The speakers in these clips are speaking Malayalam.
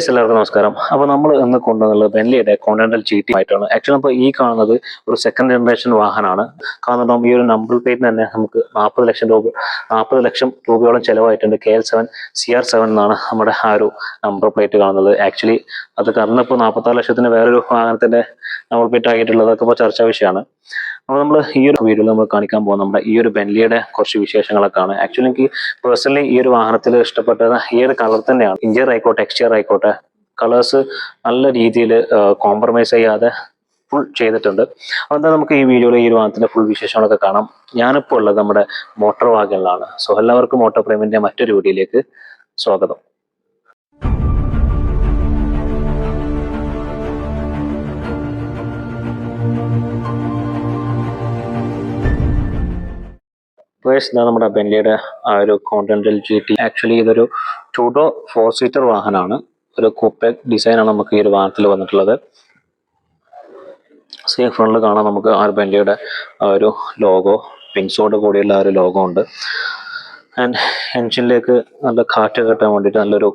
ഗൈസ് എല്ലാവർക്കും നമസ്കാരം. അപ്പോൾ നമ്മൾ ഇന്ന് കൊണ്ടുവന്നുള്ളത് ബെൻലിയുടെ കോണ്ടിനെന്റൽ ജി ടി ആയിട്ടാണ്. ആക്ച്വലി അപ്പോൾ ഈ കാണുന്നത് ഒരു സെക്കൻഡ് ജനറേഷൻ വാഹനമാണ്. കാരണം ഈ ഒരു നമ്പർ പ്ലേറ്റിന് തന്നെ നമുക്ക് നാൽപ്പത് ലക്ഷം രൂപ നാൽപ്പത് ലക്ഷം രൂപയോളം ചിലവായിട്ടുണ്ട്. K L seven C R seven എന്നാണ് നമ്മുടെ ആ ഒരു നമ്പർ പ്ലേറ്റ് കാണുന്നത്. ആക്ച്വലി അത് കാരണം ഇപ്പോൾ നാൽപ്പത്താറ് ലക്ഷത്തിന് വേറൊരു വാഹനത്തിന്റെ നമ്പർ പ്ലേറ്റ് ആക്കിയിട്ടുള്ളത് അതൊക്കെ ഇപ്പോൾ ചർച്ചാ വിഷയമാണ്. അപ്പോൾ നമ്മൾ ഈ ഒരു വീഡിയോയിൽ നമ്മൾ കാണിക്കാൻ പോകുന്ന നമ്മുടെ ഈ ഒരു ബെൻലിയുടെ കുറച്ച് വിശേഷങ്ങളൊക്കെയാണ്. ആക്ച്വലി എനിക്ക് പേഴ്സണലി ഈ ഒരു വാഹനത്തിൽ ഇഷ്ടപ്പെട്ടത് ഈ ഒരു കളർ തന്നെയാണ്. ഇഞ്ചർ ആയിക്കോട്ടെ ടെക്സ്ചർ ആയിക്കോട്ടെ കളേഴ്സ് നല്ല രീതിയിൽ കോംപ്രമൈസ് ചെയ്യാതെ ഫുൾ ചെയ്തിട്ടുണ്ട്. അപ്പോൾ എന്താ നമുക്ക് ഈ വീഡിയോയിൽ ഈ ഒരു വാഹനത്തിന്റെ ഫുൾ വിശേഷങ്ങളൊക്കെ കാണാം. ഞാനിപ്പോൾ ഉള്ളത് നമ്മുടെ മോട്ടോർ വാഗനിലാണ് സോ എല്ലാവർക്കും മോട്ടോർ പ്രേമിന്റെ മറ്റൊരു വീഡിയോയിലേക്ക് സ്വാഗതം. ഫേഴ്സ് ഇതാ നമ്മുടെ ബെൻലിയുടെ ആ ഒരു കോണ്ടിനെന്റൽ ജി ടി ആക്ച്വലി ഇതൊരു ടൂഡോ ഫോർ സീറ്റർ വാഹനമാണ്. ഒരു കൂപ്പെ ഡിസൈനാണ് നമുക്ക് ഈ ഒരു വാഹനത്തിൽ വന്നിട്ടുള്ളത്. സേഫ് ഫ്രണ്ടിൽ കാണാം നമുക്ക് ആ ബെൻലിയുടെ ആ ഒരു ലോഗോ പിൻസോട് കൂടിയുള്ള ആ ഒരു ലോഗോ ഉണ്ട്. ആൻഡ് എൻജിനിലേക്ക് നല്ല കാറ്റ് കിട്ടാൻ വേണ്ടിയിട്ട് നല്ലൊരു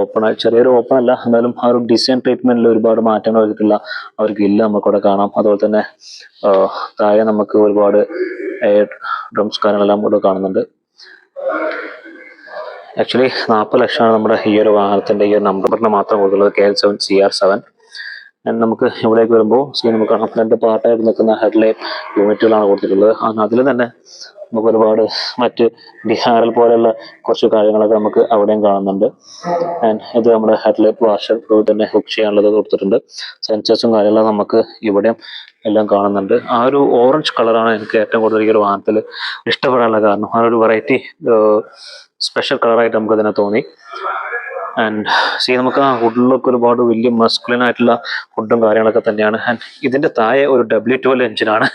ഓപ്പൺ ചെറിയൊരു ഓപ്പൺ അല്ല എന്നാലും ആ ഒരു ഡിസൈൻ ട്രീറ്റ്മെന്റിൽ ഒരുപാട് മാറ്റങ്ങൾ വരുത്തില്ല അവർക്ക് ഇല്ല നമുക്കവിടെ കാണാം. അതുപോലെ തന്നെ താഴെ നമുക്ക് ഒരുപാട് എയർ ഡ്രംസ് കാര്യങ്ങളെല്ലാം ഇവിടെ കാണുന്നുണ്ട്. ആക്ച്വലി നാൽപ്പത് ലക്ഷമാണ് നമ്മുടെ ഈ ഒരു വാഹനത്തിന്റെ ഈ ഒരു നമ്പറിന് മാത്രം കൊടുത്തുള്ളത് K L seven C R seven നമുക്ക് ഇവിടേക്ക് വരുമ്പോൾ സി നമുക്ക് രണ്ട് പാർട്ടായിട്ട് നിൽക്കുന്ന ഹെഡ്ലൈറ്റ് യൂണിറ്റുകളാണ് കൊടുത്തിട്ടുള്ളത്. അതിൽ തന്നെ നമുക്ക് ഒരുപാട് മറ്റ് ബിഹാറിൽ പോലെയുള്ള കുറച്ച് കാര്യങ്ങളൊക്കെ നമുക്ക് അവിടെയും കാണുന്നുണ്ട്. ആൻഡ് ഇത് നമ്മുടെ ഹെഡ്ലൈറ്റ് വാഷർ തന്നെ ഹുക്ക് ചെയ്യാനുള്ളത് കൊടുത്തിട്ടുണ്ട്. സെൻസേഴ്സും കാര്യങ്ങളും നമുക്ക് ഇവിടെയും എല്ലാം കാണുന്നുണ്ട്. ആ ഒരു ഓറഞ്ച് കളറാണ് എനിക്ക് ഏറ്റവും കൂടുതൽ ഈ ഒരു വാഹനത്തിൽ ഇഷ്ടപ്പെടാനുള്ള കാരണം. ആ ഒരു വെറൈറ്റി സ്പെഷ്യൽ കളറായിട്ട് നമുക്ക് അതിനെ തോന്നി. ആൻഡ് സി നമുക്ക് ആ ഹുഡിലൊക്കെ ഒരുപാട് വലിയ മസ്കുലിൻ ആയിട്ടുള്ള ഹുഡും കാര്യങ്ങളൊക്കെ തന്നെയാണ്. ആൻഡ് ഇതിന്റെ താഴെ ഒരു ഡബ്ല്യു ട്വൽവ് എഞ്ചിനാണ്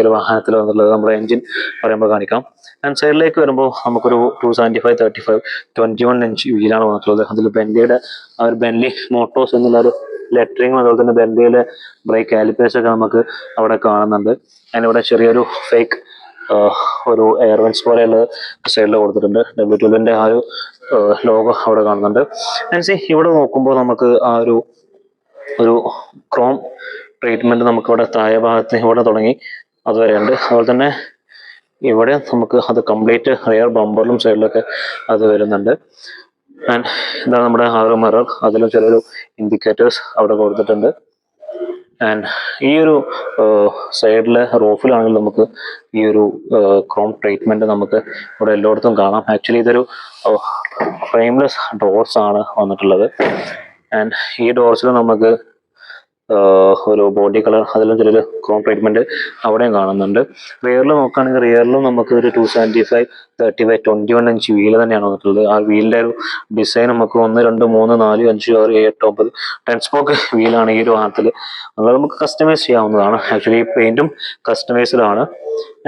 ഒരു വാഹനത്തിൽ വന്നിട്ടുള്ളത്. നമ്മുടെ എഞ്ചിൻ പറയുമ്പോൾ കാണിക്കാം. ആൻഡ് സൈഡിലേക്ക് വരുമ്പോൾ നമുക്കൊരു two seventy five thirty five twenty one inch വീലാണ് വന്നിട്ടുള്ളത്. അതിൽ ബെൻലിയുടെ ആ ഒരു ബെൻലി മോട്ടോഴ്സ് എന്നുള്ള ഒരു ലെറ്ററിങ്ങും അതുപോലെ തന്നെ ബെൻലിയിലെ ബ്രേക്ക് കാലിപ്പേഴ്സ് ഒക്കെ നമുക്ക് അവിടെ കാണുന്നുണ്ട്. അതിനിവിടെ ചെറിയൊരു ഫേക്ക് ഒരു എയർവെൻസ് പോലെയുള്ള സൈഡിൽ കൊടുത്തിട്ടുണ്ട്. ഡബ്ല്യു ട്വൽവിന്റെ ആ ഒരു ലോഗോ അവിടെ കാണുന്നുണ്ട്. ആൻഡ് ഇവിടെ നോക്കുമ്പോൾ നമുക്ക് ആ ഒരു ഒരു ക്രോം ട്രീറ്റ്മെന്റ് നമുക്ക് ഇവിടെ താഴെ ഭാഗത്ത് ഇവിടെ തുടങ്ങി. അതുവരെ ഉണ്ട് അതുപോലെ തന്നെ ഇവിടെ നമുക്ക് അത് കംപ്ലീറ്റ് റിയർ ബംബറിലും സൈഡിലൊക്കെ അത് വരുന്നുണ്ട്. ആൻഡ് ഇതാണ് നമ്മുടെ ആ ഒരു മിറർ അതിലും ചെറിയൊരു ഇൻഡിക്കേറ്റേഴ്സ് അവിടെ കൊടുത്തിട്ടുണ്ട്. ആൻഡ് ഈ ഒരു സൈഡിലെ റൂഫിലാണെങ്കിൽ നമുക്ക് ഈ ഒരു ക്രോം ട്രീറ്റ്മെന്റ് നമുക്ക് ഇവിടെ എല്ലായിടത്തും കാണാം. ആക്ച്വലി ഇതൊരു ഫ്രെയിംലെസ് ഡോർസ് ആണ് വന്നിട്ടുള്ളത്. ആൻഡ് ഈ ഡോർസിൽ നമുക്ക് ഒരു ബോഡി കളർ അതെല്ലാം ചെറിയൊരു ക്രോം ട്രീറ്റ്മെന്റ് അവിടെയും കാണുന്നുണ്ട്. റിയറിൽ നോക്കുകയാണെങ്കിൽ റിയറിലും നമുക്ക് ഒരു two seventy five thirty five twenty one inch wheel തന്നെയാണ് വന്നിട്ടുള്ളത്. ആ വീലിന്റെ ഒരു ഡിസൈൻ നമുക്ക് ഒന്ന് രണ്ട് മൂന്ന് നാല് അഞ്ച് ആറ് ഏഴ് എട്ട് ഒമ്പത് ടെൻ സ്പോക്ക് വീലാണ് ഈ ഒരു വാഹനത്തിൽ അത് നമുക്ക് കസ്റ്റമൈസ് ചെയ്യാവുന്നതാണ്. ആക്ച്വലി പെയിന്റും ആണ്.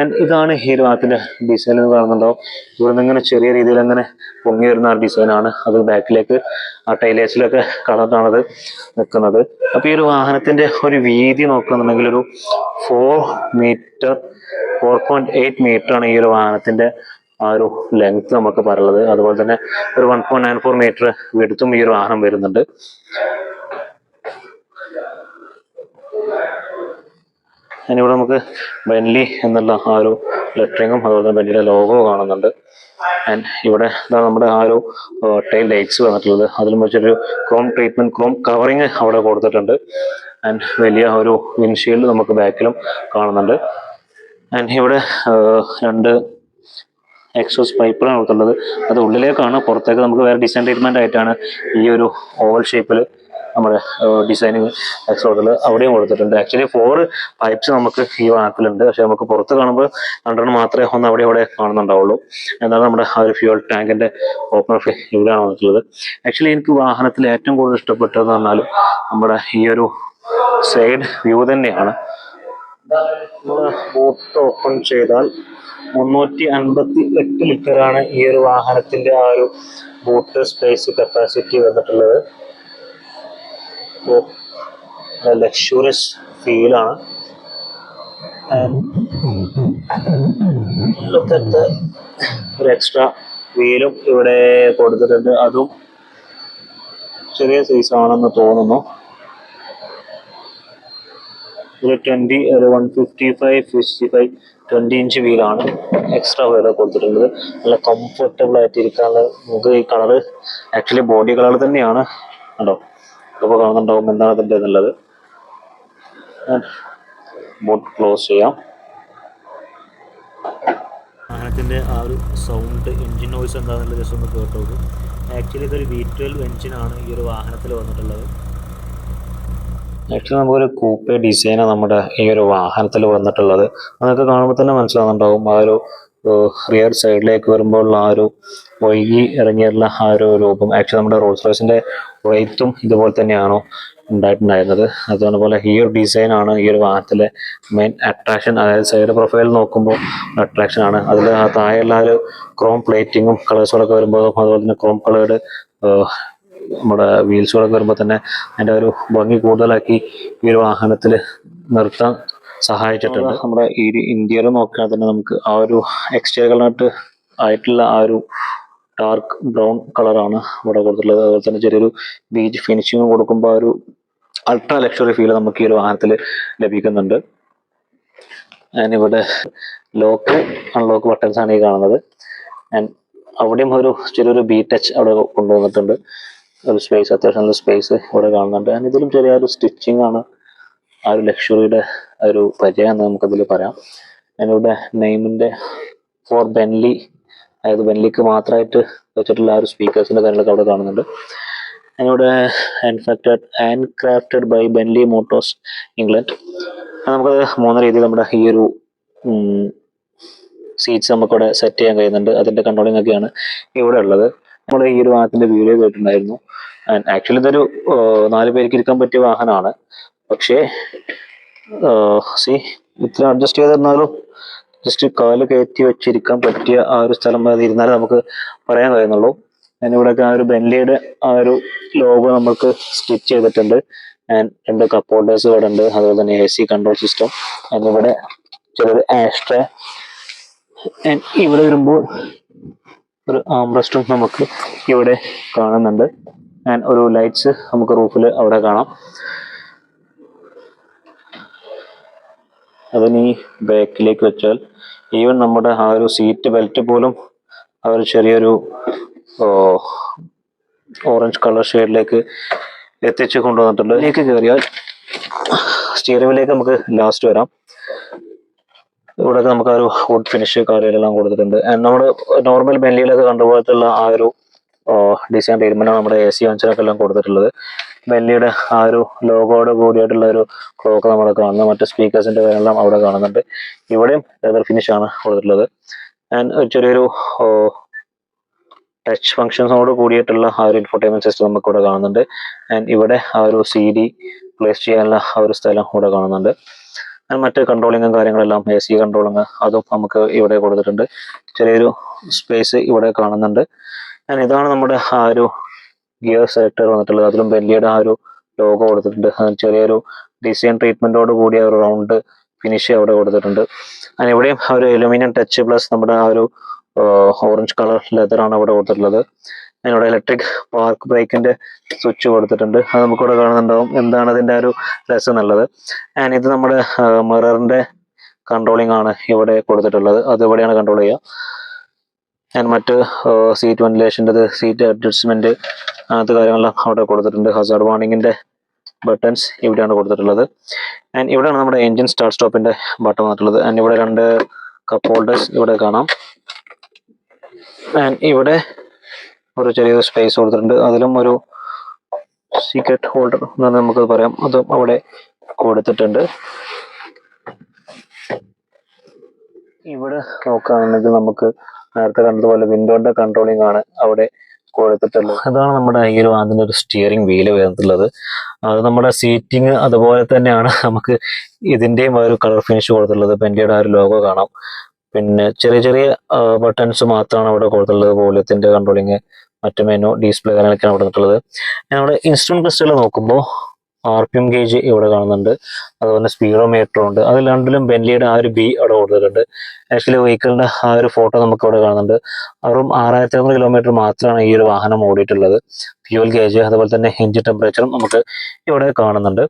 ആൻഡ് ഇതാണ് ഈ ഒരു വാഹനത്തിന്റെ ഡിസൈൻ എന്ന് കാണുന്നുണ്ടാവും ഇവിടെ നിന്ന് ഇങ്ങനെ ചെറിയ രീതിയിൽ അങ്ങനെ പൊങ്ങി വരുന്ന ആ ഡിസൈനാണ് അത് ബാക്കിലേക്ക് ആ ടൈലേഴ്സിലൊക്കെ കളറിലാണത് നിൽക്കുന്നത് അപ്പോൾ ഈ ഒരു വാഹനത്തിന്റെ ഒരു വീതി നോക്കുകയാണെന്നുണ്ടെങ്കിൽ ഒരു four metre four point eight metre ആണ് ഈ ഒരു വാഹനത്തിന്റെ ആ ഒരു ലെങ്ത് നമുക്ക് പറയുന്നത്. അതുപോലെ തന്നെ ഒരു one point nine four metre വെടുത്തും ഈ ഒരു വാഹനം വരുന്നുണ്ട്. അതിനിവിടെ നമുക്ക് ബെൻലി എന്നുള്ള ആ ഒരു ലെറ്ററിങ്ങും അതുപോലെ തന്നെ ബെൻലിയുടെ ലോഗോ കാണുന്നുണ്ട്. ആൻഡ് ഇവിടെ ഇതാണ് നമ്മുടെ ആ ഒരു ടൈൽ ലൈറ്റ്സ് വന്നിട്ടുള്ളത്. അതിലും വെച്ചൊരു ക്രോം ട്രീറ്റ്മെന്റ് ക്രോം കവറിങ് അവിടെ കൊടുത്തിട്ടുണ്ട്. ആൻഡ് വലിയ ഒരു വിൻഷീൽഡ് നമുക്ക് ബാക്കിലും കാണുന്നുണ്ട്. ആൻഡ് ഇവിടെ രണ്ട് എക്സോസ് പൈപ്പുകളാണ് കൊടുത്തുള്ളത് അത് ഉള്ളിലേക്കാണ് പുറത്തേക്ക് നമുക്ക് വേറെ ഡിസൈൻ ട്രീറ്റ്മെന്റ് ആയിട്ടാണ് ഈ ഒരു ഓവൽ ഷേപ്പിൽ നമ്മുടെ ഡിസൈനിങ് എക്സ്പോർട്ടിൽ അവിടെയും കൊടുത്തിട്ടുണ്ട്. ആക്ച്വലി ഫോർ പൈപ്സ് നമുക്ക് ഈ വാഹനത്തിലുണ്ട്. പക്ഷെ നമുക്ക് പുറത്ത് കാണുമ്പോൾ രണ്ടെണ്ണം മാത്രമേ ഒന്ന് അവിടെ ഇവിടെ കാണുന്നുണ്ടാവുള്ളൂ. എന്നാണ് നമ്മുടെ ആ ഒരു ഫ്യൂൽ ടാങ്കിന്റെ ഓപ്പണർ ഇവിടെയാണ് വന്നിട്ടുള്ളത്. ആക്ച്വലി എനിക്ക് വാഹനത്തിൽ ഏറ്റവും കൂടുതൽ ഇഷ്ടപ്പെട്ടതെന്ന് പറഞ്ഞാൽ നമ്മുടെ ഈ ഒരു സൈഡ് വ്യൂ തന്നെയാണ്. ബോട്ട് ഓപ്പൺ ചെയ്താൽ മുന്നൂറ്റി അൻപത്തി എട്ട് ലിറ്ററാണ് ഈ ഒരു വാഹനത്തിന്റെ ആ ഒരു ബോട്ട് സ്പേസ് കപ്പാസിറ്റി വന്നിട്ടുള്ളത്. ലക്ഷൂറിയസ് ഫീലാണ് ഒരു എക്സ്ട്രാ വീലും ഇവിടെ കൊടുത്തിട്ടുണ്ട്. അതും ചെറിയ സൈസ് ആണെന്ന് തോന്നുന്നു. ഒരു ട്വന്റി ഒരു one fifty five fifty five twenty inch വീലാണ് extra wheel കൊടുത്തിട്ടുള്ളത്. നല്ല കംഫർട്ടബിൾ ആയിട്ട് ഇരിക്കാനുള്ള നമുക്ക് ഈ കളറ് ആക്ച്വലി ബോഡി കളർ തന്നെയാണ്. കണ്ടോ? ഇപ്പോൾ കാണുന്നുണ്ടാവും എന്താണ് അതിന്റെ എന്നുള്ളത് ബോട്ട് ക്ലോസ് ചെയ്യാം. വാഹനത്തിന്റെ ആ ഒരു സൗണ്ട് എൻജിൻ നോയ്സ് എന്താണെന്നുള്ള ജസ്റ്റ് ഒന്ന് കേട്ടോളൂ ആക്ച്വലി ഇതൊരു വി ട്വൽവ് എൻജിനാണ് ഈ ഒരു വാഹനത്തിൽ വന്നിട്ടുള്ളത്. ആക്ച്വലി നമുക്കൊരു കൂപ്പേ ഡിസൈനാണ് നമ്മുടെ ഈ ഒരു വാഹനത്തിൽ വന്നിട്ടുള്ളത്. അതൊക്കെ കാണുമ്പോൾ തന്നെ മനസ്സിലാകുന്നുണ്ടാവും ആ ഒരു റിയർ സൈഡിലേക്ക് വരുമ്പോൾ ആ ഒരു വൈകി ഇറങ്ങിയുള്ള ആ ഒരു രൂപം. ആക്ച്വലി നമ്മുടെ റോൾസ് റോയ്സിന്റെ റേറ്റും ഇതുപോലെ തന്നെയാണോ ഉണ്ടായിട്ടുണ്ടായിരുന്നത്. അതുപോലെ ഈ ഒരു ഡിസൈൻ ആണ് ഈ ഒരു വാഹനത്തിലെ മെയിൻ അട്രാക്ഷൻ അതായത് സൈഡ് പ്രൊഫൈൽ നോക്കുമ്പോൾ അട്രാക്ഷൻ ആണ്. അതിൽ ആ താഴെയുള്ള ഒരു ക്രോം പ്ലേറ്റിങ്ങും കളേഴ്സുകളൊക്കെ വരുമ്പോൾ അതുപോലെ തന്നെ ക്രോം കളേർഡ് നമ്മുടെ വീൽസുകളൊക്കെ വരുമ്പോൾ തന്നെ അതിന്റെ ഒരു ഭംഗി കൂടുതലാക്കി ഈ ഒരു വാഹനത്തിൽ നിർത്താൻ സഹായിച്ചിട്ടുണ്ട്. നമ്മുടെ ഈ ഇന്ത്യയിൽ നോക്കുകയാണെങ്കിൽ തന്നെ നമുക്ക് ആ ഒരു എക്സ്റ്റീരിയറിനായിട്ട് ആയിട്ടുള്ള ആ ഒരു ഡാർക്ക് ബ്രൗൺ കളറാണ് ഇവിടെ കൊടുത്തിട്ടുള്ളത്. അതുപോലെ തന്നെ ചെറിയൊരു ബീച്ച് ഫിനിഷിങ് കൊടുക്കുമ്പോൾ ഒരു അൾട്രാ ലക്ഷറി ഫീൽ നമുക്ക് ഈ ഒരു വാഹനത്തിൽ ലഭിക്കുന്നുണ്ട്. ഇവിടെ ലോക്ക് അൺലോക്ക് ബട്ടൺസ് ആണ് ഈ കാണുന്നത്. ആൻഡ് അവിടെയും ഒരു ചെറിയൊരു ബി ടച്ച് അവിടെ കൊണ്ടുവന്നിട്ടുണ്ട്. ഒരു സ്പേസ് അത്യാവശ്യം സ്പേസ് ഇവിടെ കാണുന്നുണ്ട്. ആൻഡ് ഇതിലും ചെറിയൊരു സ്റ്റിച്ചിങ് ആണ് ആ ഒരു ലക്ഷറിയുടെ ഒരു പരിചയം എന്ന് നമുക്കതിൽ പറയാം. ഞാനിവിടെ നെയ്മിന്റെ ഫോർ ബെൻലി അതായത് ബെൻലിക്ക് മാത്രമായിട്ട് വെച്ചിട്ടുള്ള ആ ഒരു സ്പീക്കേഴ്സിന്റെ കാര്യങ്ങളൊക്കെ അവിടെ കാണുന്നുണ്ട്. ഞാനിവിടെ hand and crafted by Benelli Motos England നമുക്ക് മൂന്ന് രീതിയിൽ നമ്മുടെ ഈ ഒരു സീറ്റ്സ് നമുക്കിവിടെ സെറ്റ് ചെയ്യാൻ കഴിയുന്നുണ്ട്. അതിന്റെ കൺട്രോളിംഗ് ഒക്കെയാണ് ഇവിടെ ഉള്ളത്. നമ്മൾ ഈ ഒരു വാഹനത്തിന്റെ വീഡിയോ കേട്ടിട്ടുണ്ടായിരുന്നു. ആക്ച്വലി ഇതൊരു നാല് പേർക്ക് ഇരിക്കാൻ പറ്റിയ വാഹനമാണ്. പക്ഷേ സി. ഇത്ര അഡ്ജസ്റ്റ് ചെയ്തിരുന്നാലും ജസ്റ്റ് കാൽ കയറ്റി വെച്ചിരിക്കാൻ പറ്റിയ ആ ഒരു സ്ഥലം അത് ഇരുന്നാലേ നമുക്ക് പറയാൻ കഴിയുന്നുള്ളൂ. ഞാനിവിടെയൊക്കെ ആ ഒരു ബെൻലിയുടെ ആ ഒരു ലോഗോ നമുക്ക് സ്റ്റിച്ച് ചെയ്തിട്ടുണ്ട്. ആൻഡ് രണ്ട് കപ്പ് ഹോൾഡേഴ്സ് ഇവിടെ ഉണ്ട്. അതുപോലെ തന്നെ എ സി കൺട്രോൾ സിസ്റ്റം ഇവിടെ ചെറിയൊരു ആൻഡ് ഇവിടെ വരുമ്പോൾ ഒരു ആംബ്രസ്റ്റും നമുക്ക് ഇവിടെ കാണുന്നുണ്ട്. ആൻഡ് ഒരു ലൈറ്റ്സ് നമുക്ക് റൂഫിൽ അവിടെ കാണാം. അതിന് ഈ ബാക്കിലേക്ക് വെച്ചാൽ ഈവൻ നമ്മുടെ ആ ഒരു സീറ്റ് ബെൽറ്റ് പോലും ആ ഒരു ചെറിയൊരു ഓറഞ്ച് കളർ ഷെയ്ഡിലേക്ക് എത്തിച്ച് കൊണ്ടുവന്നിട്ടുണ്ട്. ഇതിലേക്ക് കയറിയാൽ സ്റ്റീറിംഗിലേക്ക് നമുക്ക് ലാസ്റ്റ് വരാം. ഇവിടെ നമുക്ക് ആ ഒരു വുഡ് ഫിനിഷ് കാര്യങ്ങളെല്ലാം കൊടുത്തിട്ടുണ്ട്. നമ്മൾ നോർമൽ ബെല്ലിയിലൊക്കെ കണ്ടുപോലത്തുള്ള ആ ഒരു ഡിസൈൻ ടൈമിനാണ് നമ്മുടെ എ സി അഞ്ചിനൊക്കെ എല്ലാം കൊടുത്തിട്ടുള്ളത്. ബെല്ലിയുടെ ആ ഒരു ലോഗോയുടെ കൂടിയായിട്ടുള്ള ഒരു ക്ലോക്ക് നമ്മുടെ കാണുന്നു. മറ്റ് സ്പീക്കേഴ്സിന്റെ കാര്യമെല്ലാം അവിടെ കാണുന്നുണ്ട്. ഇവിടെയും ലെതർ ഫിനിഷ് ആണ് കൊടുത്തിട്ടുള്ളത്. ആൻഡ് ഒരു ചെറിയൊരു ടച്ച് ഫങ്ഷൻസോട് കൂടിയിട്ടുള്ള ആ ഒരു ഇൻഫർടൈൻമെന്റ് സിസ്റ്റം നമുക്ക് ഇവിടെ കാണുന്നുണ്ട്. ആൻഡ് ഇവിടെ ആ ഒരു സി ഡി പ്ലേസ് ചെയ്യാനുള്ള ആ ഒരു സ്ഥലം ഇവിടെ കാണുന്നുണ്ട്. ആൻഡ് മറ്റ് കൺട്രോളിങ്ങും കാര്യങ്ങളെല്ലാം എ സി കൺട്രോളിങ് അതും നമുക്ക് ഇവിടെ കൊടുത്തിട്ടുണ്ട്. ചെറിയൊരു സ്പേസ് ഇവിടെ കാണുന്നുണ്ട്. ഞാൻ ഇതാണ് നമ്മുടെ ആ ഒരു ഗിയർ സെലക്ടർ വന്നിട്ടുള്ളത്. അതിലും ബെല്ലിയുടെ ആ ഒരു ലോഗോ കൊടുത്തിട്ടുണ്ട്. ചെറിയൊരു ഡിസൈൻ ട്രീറ്റ്മെന്റോട് കൂടിയ ഒരു റൗണ്ട് ഫിനിഷ് അവിടെ കൊടുത്തിട്ടുണ്ട്. അതിന് ഇവിടെയും ഒരു അലുമിനിയം ടച്ച് പ്ലസ് നമ്മുടെ ആ ഒരു ഓറഞ്ച് കളർ ലെതർ ആണ് അവിടെ കൊടുത്തിട്ടുള്ളത്. അതിനോട് ഇലക്ട്രിക് പാർക്ക് ബ്രേക്കിന്റെ സ്വിച്ച് കൊടുത്തിട്ടുണ്ട്. അത് നമുക്കിവിടെ കാണുന്നുണ്ടാവും എന്താണ് അതിന്റെ ഒരു രസം എന്നുള്ളത്. ആൻഡ് ഇത് നമ്മുടെ മിററിന്റെ കൺട്രോളിംഗ് ആണ് ഇവിടെ കൊടുത്തിട്ടുള്ളത്. അത് ഇവിടെയാണ് കൺട്രോൾ ചെയ്യുക. ആൻഡ് മറ്റ് സീറ്റ് വെന്റിലേഷന്റെ സീറ്റ് അഡ്ജസ്റ്റ്മെന്റ് അങ്ങനത്തെ കാര്യങ്ങളെല്ലാം അവിടെ കൊടുത്തിട്ടുണ്ട്. ഹസാർഡ് വാർണിംഗിന്റെ ബട്ടൺസ് ഇവിടെയാണ് കൊടുത്തിട്ടുള്ളത്. ആൻഡ് ഇവിടെയാണ് നമ്മുടെ എൻജിൻ സ്റ്റാർട്ട് സ്റ്റോപ്പിന്റെ ബട്ടൺ വന്നിട്ടുള്ളത്. ആൻഡ് ഇവിടെ രണ്ട് കപ്പ് ഹോൾഡേഴ്സ് ഇവിടെ കാണാം. ആൻഡ് ഇവിടെ ഒരു ചെറിയൊരു സ്പേസ് കൊടുത്തിട്ടുണ്ട്. അതിലും ഒരു സീക്രട്ട് ഹോൾഡർ എന്ന് നമുക്ക് പറയാം. അതും അവിടെ കൊടുത്തിട്ടുണ്ട്. ഇവിടെ നോക്കുകയാണെങ്കിൽ നമുക്ക് നേരത്തെ കണ്ടതുപോലെ വിൻഡോന്റെ കൺട്രോളിംഗ് ആണ് അവിടെ കൊടുത്തിട്ടുള്ളത്. അതാണ് നമ്മുടെ ഈ ഒരു അതിന്റെ ഒരു സ്റ്റിയറിംഗ് വീൽ വരുന്നുള്ളത് അത് നമ്മുടെ സീറ്റിംഗ് അതുപോലെ തന്നെയാണ് നമുക്ക് ഇതിന്റെയും ഒരു കളർ ഫിനിഷ് കൊടുത്തിട്ടുള്ളത്. പെൻഡിയുടെ ആ ഒരു ലോഗോ കാണാം. പിന്നെ ചെറിയ ചെറിയ ബട്ടൺസ് മാത്രമാണ് അവിടെ കൊടുത്തിട്ടുള്ളത്. വോളിയത്തിന്റെ കൺട്രോളിങ് മറ്റു മെനു ഡിസ്പ്ലേ കാര്യങ്ങളൊക്കെയാണ് കൊടുത്തിട്ടുള്ളത്. നമ്മുടെ ഇൻസ്ട്രുമെന്റ് ക്രിസ്റ്റൽ നോക്കുമ്പോൾ ആർ പി എം ഗേജ് ഇവിടെ കാണുന്നുണ്ട്. അതുപോലെ സ്പീഡോമീറ്റർ ഉണ്ട്. അത് രണ്ടിലും ബെൻലിയുടെ ആ ഒരു ബി അവിടെ കൊടുത്തിട്ടുണ്ട്. ആക്ച്വലി വെഹിക്കിളിന്റെ ആ ഒരു ഫോട്ടോ നമുക്ക് ഇവിടെ കാണുന്നുണ്ട്. വെറും ആറായിരത്തി അറുന്നൂറ് കിലോമീറ്റർ മാത്രമാണ് ഈ ഒരു വാഹനം ഓടിയിട്ടുള്ളത്. ഫ്യൂൽ ഗേജ് അതുപോലെ തന്നെ എഞ്ചിൻ ടെമ്പറേച്ചറും നമുക്ക് ഇവിടെ കാണുന്നുണ്ട്.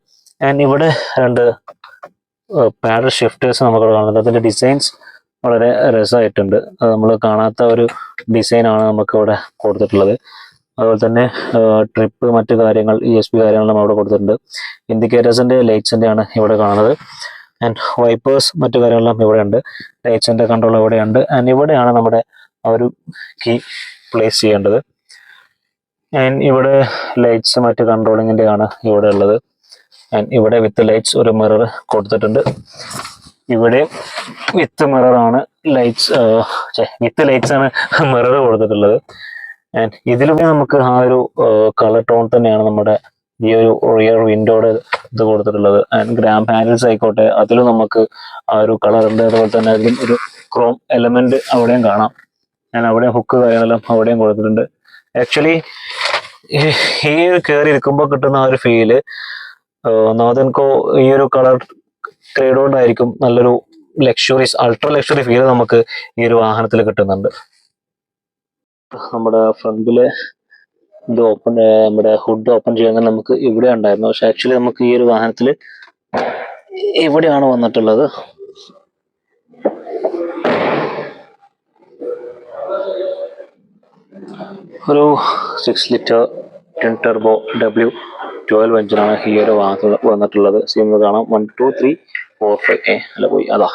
ആൻഡ് ഇവിടെ രണ്ട് പാഡൽ ഷിഫ്റ്റേഴ്സ് നമുക്ക് ഇവിടെ കാണുന്നുണ്ട്. അതിന്റെ ഡിസൈൻസ് വളരെ രസമായിട്ടുണ്ട്. അത് നമ്മൾ കാണാത്ത ഒരു ഡിസൈനാണ് നമുക്ക് ഇവിടെ കൊടുത്തിട്ടുള്ളത്. അതുപോലെ തന്നെ ട്രിപ്പ് മറ്റു കാര്യങ്ങൾ ഇ എസ് പി കാര്യങ്ങൾ നമ്മൾ ഇവിടെ കൊടുത്തിട്ടുണ്ട്. ഇൻഡിക്കേറ്റേഴ്സിന്റെ ലൈറ്റ്സിന്റെ ആണ് ഇവിടെ കാണുന്നത്. ആൻഡ് വൈപ്പേഴ്സ് മറ്റു കാര്യങ്ങളെല്ലാം ഇവിടെയുണ്ട്. ലൈറ്റ്സിന്റെ കൺട്രോൾ ഇവിടെയുണ്ട്. ആൻഡ് ഇവിടെയാണ് നമ്മുടെ ആ ഒരു കീ പ്ലേസ് ചെയ്യേണ്ടത്. ആൻഡ് ഇവിടെ ലൈറ്റ്സ് മറ്റു കൺട്രോളിങ്ങിന്റെ ആണ് ഇവിടെ ഉള്ളത്. ആൻഡ് ഇവിടെ വിത്ത് ലൈറ്റ്സ് ഒരു മിറർ കൊടുത്തിട്ടുണ്ട്. ഇവിടെ വിത്ത് മിററാണ് ലൈറ്റ്സ് വിത്ത് ലൈറ്റ്സ് ആണ് മിറർ കൊടുത്തിട്ടുള്ളത്. ആൻഡ് ഇതിലും നമുക്ക് ആ ഒരു കളർ ടോൺ തന്നെയാണ് നമ്മുടെ ഈ ഒരു റിയർ വിൻഡോയുടെ ഇത് കൊടുത്തിട്ടുള്ളത്. ആൻഡ് ഗ്രാം ഹാൻഡിൽസ് ആയിക്കോട്ടെ അതിലും നമുക്ക് ആ ഒരു കളർ ഉണ്ട്. അതുപോലെ തന്നെ അതിലും ഒരു ക്രോം എലമെന്റ് അവിടെയും കാണാം. ഞാൻ അവിടെയും ഹുക്ക് കാര്യങ്ങളെല്ലാം അവിടെയും കൊടുത്തിട്ടുണ്ട്. ആക്ച്വലി ഈ ഒരു കയറി ഇരിക്കുമ്പോൾ കിട്ടുന്ന ആ ഒരു ഫീൽ നോതൻകോ ഈ ഒരു കളർ ഗ്രേഡ് കൊണ്ടായിരിക്കും നല്ലൊരു ലക്ഷറീസ് അൾട്രാ ലക്ഷറി ഫീൽ നമുക്ക് ഈ ഒരു വാഹനത്തിൽ കിട്ടുന്നുണ്ട്. നമ്മുടെ ഫ്രണ്ടിൽ ഇത് ഓപ്പൺ നമ്മുടെ ഹുഡ് ഓപ്പൺ ചെയ്യുന്നത് നമുക്ക് ഇവിടെ ഉണ്ടായിരുന്നു. പക്ഷെ ആക്ച്വലി നമുക്ക് ഈ ഒരു വാഹനത്തിൽ എവിടെയാണ് വന്നിട്ടുള്ളത്. ഒരു six litre twin turbo W twelve എഞ്ചിനാണ് ഈ ഒരു വാഹനത്തിൽ വന്നിട്ടുള്ളത്. സീമിൽ കാണാം. One two three four five ഏ അല്ല പോയി അതാ.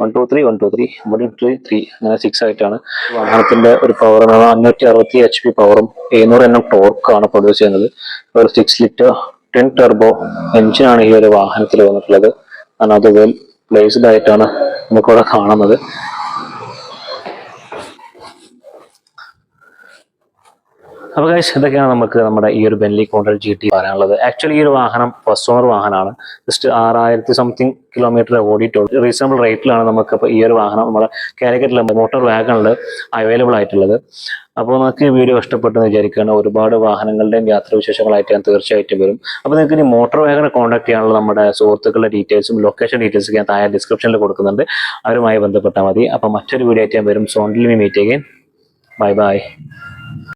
One two three one two three one two three അങ്ങനെ സിക്സ് ആയിട്ടാണ്. വാഹനത്തിന്റെ ഒരു പവർ അഞ്ഞൂറ്റി അറുപത്തി എച്ച് പി പവറും എഴുന്നൂറ് എണ്ണം ടോർക്കാണ് പ്രൊഡ്യൂസ് ചെയ്യുന്നത്. ഒരു സിക്സ് ലിറ്റർ ടെൻ ടെർബോ എഞ്ചിനാണ് ഈ ഒരു വാഹനത്തിൽ വന്നിട്ടുള്ളത്. കാരണം അത് വെൽ പ്ലേസ്ഡ് ആയിട്ടാണ് നമുക്കിവിടെ കാണുന്നത്. അപ്പോൾ ഗൈസ് ഇതൊക്കെയാണ് നമുക്ക് നമ്മുടെ ഈ ഒരു ബെൻലി കോണ്ടൽ ജി ടി പറയാനുള്ളത്. ആക്ച്വലി ഈ ഒരു വാഹനം ഫസ്റ്റ് ഓണർ വാഹനമാണ്. ജസ്റ്റ് ആറായിരത്തി സംതിങ് കിലോമീറ്റർ ഓടിയിട്ടുള്ളൂ. റീസണബിൾ റേറ്റിലാണ് നമുക്ക് ഇപ്പോൾ ഈ ഒരു വാഹനം നമ്മുടെ കാലിക്കറ്റിലെ മോട്ടോർ വാഗണിൽ അവൈലബിൾ ആയിട്ടുള്ളത്. അപ്പോൾ നമുക്ക് ഈ വീഡിയോ ഇഷ്ടപ്പെട്ടെന്ന് വിചാരിക്കുകയാണ്. ഒരുപാട് വാഹനങ്ങളുടെയും യാത്രാവിശേഷങ്ങളായിട്ട് ഞാൻ തീർച്ചയായിട്ടും വരും. അപ്പോൾ നിങ്ങൾക്ക് ഇനി മോട്ടോർ വാഗനെ കോൺടാക്ട് ചെയ്യാനുള്ള നമ്മുടെ സുഹൃത്തുക്കളുടെ ഡീറ്റെയിൽസും ലൊക്കേഷൻ ഡീറ്റെയിൽസും ഞാൻ താഴെ ഡിസ്ക്രിപ്ഷനിൽ കൊടുക്കുന്നുണ്ട്. അവരുമായി ബന്ധപ്പെട്ടാൽ മതി. അപ്പോൾ മറ്റൊരു വീഡിയോ ആയിട്ട് ഞാൻ വരും. സോണ്ടിൽ മീറ്റ് അഗൈൻ ബൈ ബൈ